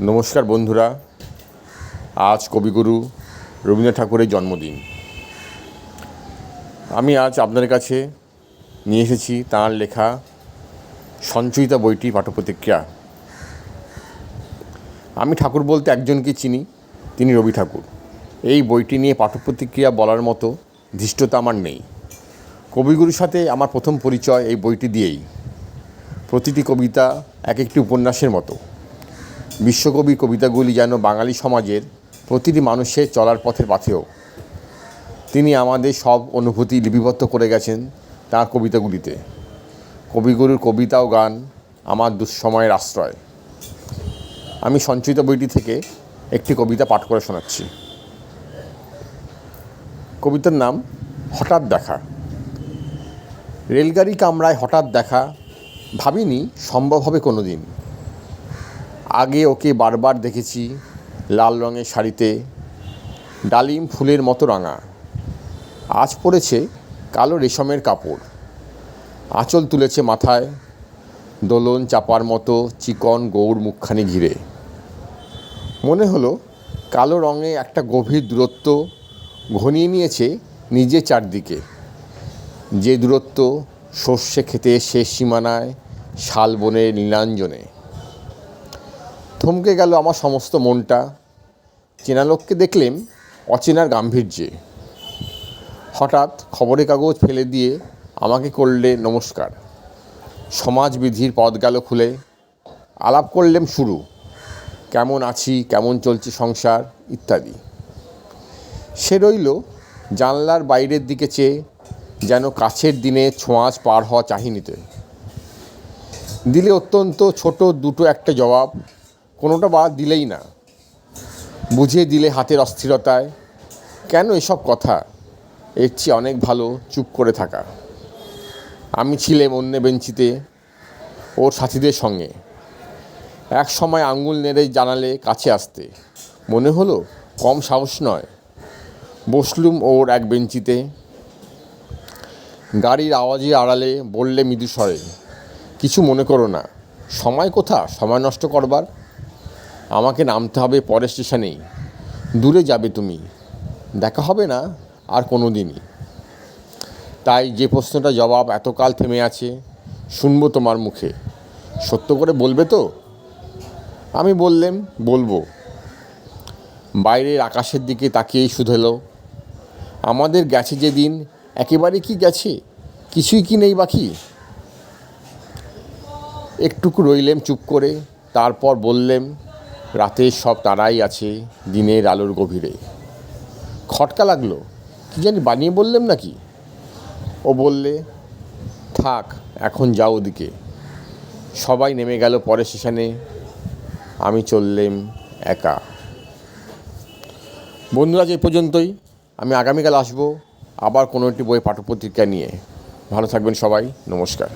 নমস্কার বন্ধুরা। আজ কবিগুরু রবীন্দ্রনাথ ঠাকুরের জন্মদিন। আমি আজ আপনাদের কাছে নিয়ে এসেছি তাঁর লেখা সঞ্চয়িতা বইটি পাঠ্যপ্রতিক্রিয়া। আমি ঠাকুর বলতে একজনকে চিনি, তিনি রবি ঠাকুর। এই বইটি নিয়ে পাঠ্যপ্রতিক্রিয়া বলার মতো ধৃষ্টতা আমার নেই। কবিগুরুর সাথে আমার প্রথম পরিচয় এই বইটি দিয়েই। প্রতিটি কবিতা এক একটি উপন্যাসের মতো। বিশ্বকবি কবিতাগুলি যেন বাঙালি সমাজের প্রতিটি মানুষের চলার পথের পাথেও তিনি আমাদের সব অনুভূতি লিপিবদ্ধ করে গেছেন তাঁর কবিতাগুলিতে। কবিগুরুর কবিতা ও গান আমার দুঃসময়ের আশ্রয়। আমি সঞ্চিত বইটি থেকে একটি কবিতা পাঠ করে শোনাচ্ছি। কবিতার নাম হঠাৎ দেখা। রেলগাড়ি কামরায় হঠাৎ দেখা ভাবিনি সম্ভব হবে কোনো দিন আগে ওকে বারবার দেখেছি লাল রঙের শাড়িতে, ডালিম ফুলের মতো রাঙা। আজ পড়েছে কালো রেশমের কাপড়। আঁচল তুলেছে মাথায়, দোলন চাপার মতো চিকন গৌর মুখখানি ঘিরে। মনে হলো কালো রঙে একটা গভীর দূরত্ব ঘনিয়ে নিয়েছে নিজে চারদিকে। যে দূরত্ব সর্ষে খেতে শেষ সীমানায় শালবনের নীলাঞ্জনে। থমকে গেল আমার সমস্ত মনটা। চেনা লোককে দেখলেম অচেনার গাম্ভীর্যে। হঠাৎ খবরের কাগজ ফেলে দিয়ে আমাকে করলে নমস্কার। সমাজবিধির পদ গেল খুলে। আলাপ করলেম শুরু। কেমন আছি, কেমন চলছে সংসার, ইত্যাদি। সে রইল জানলার বাইরের দিকে চেয়ে, যেন কাছের দিনে ছোঁয়াচ পার হওয়া চাহিনিতে। দিলে অত্যন্ত ছোট দুটো একটা জবাব কোনোটা বা দিলেই না। বুঝিয়ে দিলে হাতের অস্থিরতায়। কেন এসব কথা? এর চেয়ে অনেক ভালো চুপ করে থাকা। আমি ছিলাম অন্য বেঞ্চিতে, ওর সাথীদের সঙ্গে। এক সময় আঙ্গুল নেড়ে জানালে কাছে আসতে। মনে হলো কম সাহস নয়। বসলুম ওর এক বেঞ্চিতে। গাড়ির আওয়াজে আড়ালে বললে মৃদু স্বরে কিছু মনে করো না। সময় কোথা? সময় নষ্ট করবার? আমাকে নামতে হবে পরের স্টেশনেই। দূরে যাবে তুমি। দেখা হবে না আর কোনো দিনই তাই যে প্রশ্নটা জবাব এতকাল থেমে আছে, শুনব তোমার মুখে। সত্য করে বলবে তো? আমি বললেম, বলব। বাইরের আকাশের দিকে তাকিয়েই শুধেলো আমাদের গেছে যেদিন একেবারে কি গেছে? কিছুই কি নেই বাকি? একটুকু রইলেম চুপ করে, তারপর বললেম রাতের সব তারাই আছে দিনের আলোর গভীরে। খটকা লাগল। কি জানি বানিয়ে বললেম নাকি? ও বললে, থাক, এখন যাও ওদিকে। সবাই নেমে গেল পরে স্টেশনে আমি চললেম একা। বন্ধুরা এই পর্যন্তই। আমি আগামীকাল আসব আবার কোনো একটি বই পাঠ্যপত্রিকা নিয়ে। ভালো থাকবেন সবাই। নমস্কার।